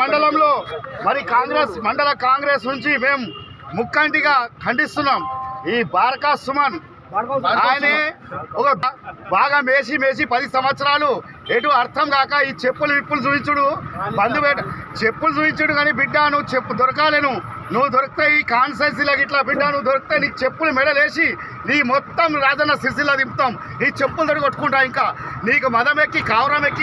మండలంలో మరి కాంగ్రెస్ మండల కాంగ్రెస్ నుంచి మేము ముక్కంటిగా ఖండిస్తున్నాం. ఈ బారకా సుమన్ ఆయనే ఒక బాగా మేసి మేసి పది సంవత్సరాలు ఎటు అర్థం కాక ఈ చెప్పులు విప్పులు చూపించుడు. బంధు చెప్పులు చూపించుడు కానీ బిడ్డ నువ్వు చెప్పు దొరకాలేను నువ్వు దొరికితే ఈ కాన్సెన్సీలకు ఇట్లా బిడ్డ నువ్వు దొరికితే నీకు చెప్పులు మెడలేసి నీ మొత్తం రాజన్న సిరిసిల్ల దింపుతాం. ఈ చెప్పులు తోటి కొట్టుకుంటా ఇంకా. నీకు మదం ఎక్కి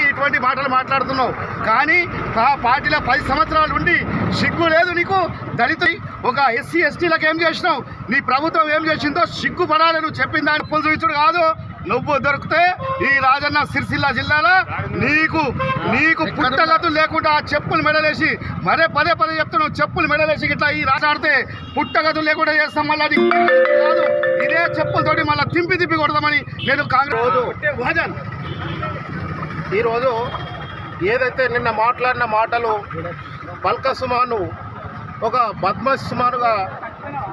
ఇటువంటి మాటలు మాట్లాడుతున్నావు. కానీ ఆ పార్టీలో పది సంవత్సరాలు ఉండి సిగ్గు లేదు నీకు? దళిత ఒక ఎస్సీ ఎస్టీలకు ఏం చేసినావు? నీ ప్రభుత్వం ఏం చేసిందో సిగ్గుపడాలి నువ్వు చెప్పిన దాన్ని పులు కాదు. నువ్వు దొరికితే ఈ రాజన్న సిరిసిల్ల జిల్లాలో నీకు నీకు పుట్టగతు లేకుండా ఆ చెప్పులు మెడలేసి మరే పదే పదే చెప్తున్నావు చెప్పులు మెడలేసి ఇట్లా ఈ రాజాడితే పుట్టగతులు లేకుండా చేస్తాం మళ్ళీ అది కాదు. ఇదే చెప్పులతోటి మళ్ళీ తింపి తిప్పి కొడదామని నేను కాంగ్రెస్ ఈరోజు ఏదైతే నిన్న మాట్లాడిన మాటలు పల్క సుమాను ఒక పద్మ సుమానుగా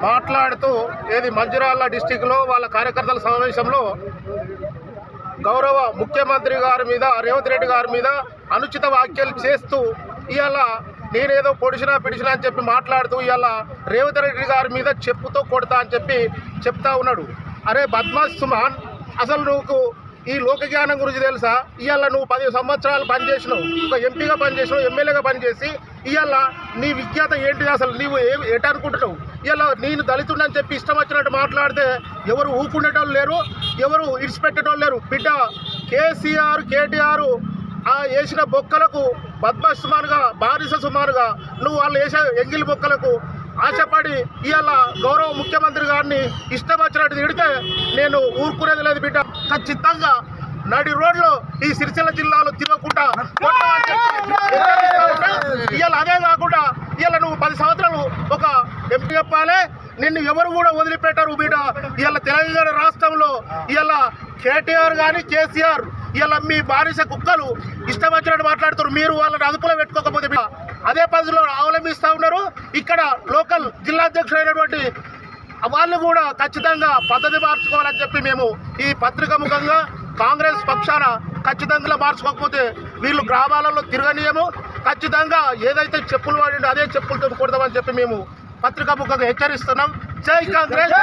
మాట్లాడుతూ ఏది మంచిర్యాల డిస్టిక్లో వాళ్ళ కార్యకర్తల సమావేశంలో గౌరవ ముఖ్యమంత్రి గారి మీద రేవంత్ రెడ్డి గారి మీద అనుచిత వ్యాఖ్యలు చేస్తూ ఇవాళ నేనేదో పొడిచినా పిడిచినా అని చెప్పి మాట్లాడుతూ ఇవాళ రేవంత్ రెడ్డి గారి మీద చెప్పుతో కొడతా అని చెప్పి చెప్తా ఉన్నాడు. అరే బద్మాస్ సుమాన్ అసలు నువ్వు ఈ లోకజ్ఞానం గురించి తెలుసా? ఇవాళ నువ్వు పది సంవత్సరాలు పనిచేసినావు. ఒక ఎంపీగా పనిచేసినావు ఎమ్మెల్యేగా పనిచేసి ఇవాళ నీ విజ్ఞత ఏంటిది అసలు? నీవు ఏ ఎట అనుకుంటున్నావు? ఇవాళ నేను దళితుడని చెప్పి ఇష్టం వచ్చినట్టు మాట్లాడితే ఎవరు ఊపుకునేటోళ్ళు లేరు ఎవరు ఇడిచిపెట్టేటోళ్ళు లేరు. బిడ్డ కేసీఆర్ కేటీఆర్ ఆ వేసిన బొక్కలకు పద్మ సుమారుగా బారిస సుమారుగా నువ్వు వాళ్ళు వేసే ఎంగిలి బొక్కలకు ఆశపడి ఇవాళ గౌరవ ముఖ్యమంత్రి గారిని ఇష్టం వచ్చినట్టు తిడితే నేను ఊరుకునేది లేదు బిడ్డ. ఖచ్చితంగా నడి రోడ్లు ఈ సిరిసిల్ల జిల్లాలో తిరగకుండా ఇవాళ అదే కాకుండా ఇవాళ నువ్వు పది సంవత్సరాలు ఒక ఎంపీ చెప్పాలి. నిన్ను ఎవరు కూడా వదిలిపెట్టారు బిడ్డ. ఇవాళ తెలంగాణ రాష్ట్రంలో ఇవాళ కేటీఆర్ కానీ కేసీఆర్ ఇవాళ మీ బానిస కుక్కలు ఇష్టం వచ్చినట్టు మాట్లాడుతారు మీరు వాళ్ళని అదుపులో పెట్టుకోకపోతే అదే పద్ధతిలో అవలంబిస్తూ ఇక్కడ లోకల్ జిల్లా అధ్యక్షుడైనటువంటి వాళ్ళు కూడా ఖచ్చితంగా పద్ధతి మార్చుకోవాలని చెప్పి మేము ఈ పత్రిక ముఖంగా కాంగ్రెస్ పక్షాన ఖచ్చితంగా మార్చుకోకపోతే వీళ్ళు గ్రామాలలో తిరగనీయము. ఖచ్చితంగా ఏదైతే చెప్పులు వాడిండో అదే చెప్పులతో కొడదామని చెప్పి మేము పత్రికా ముఖంగా హెచ్చరిస్తున్నాం. జై కాంగ్రెస్!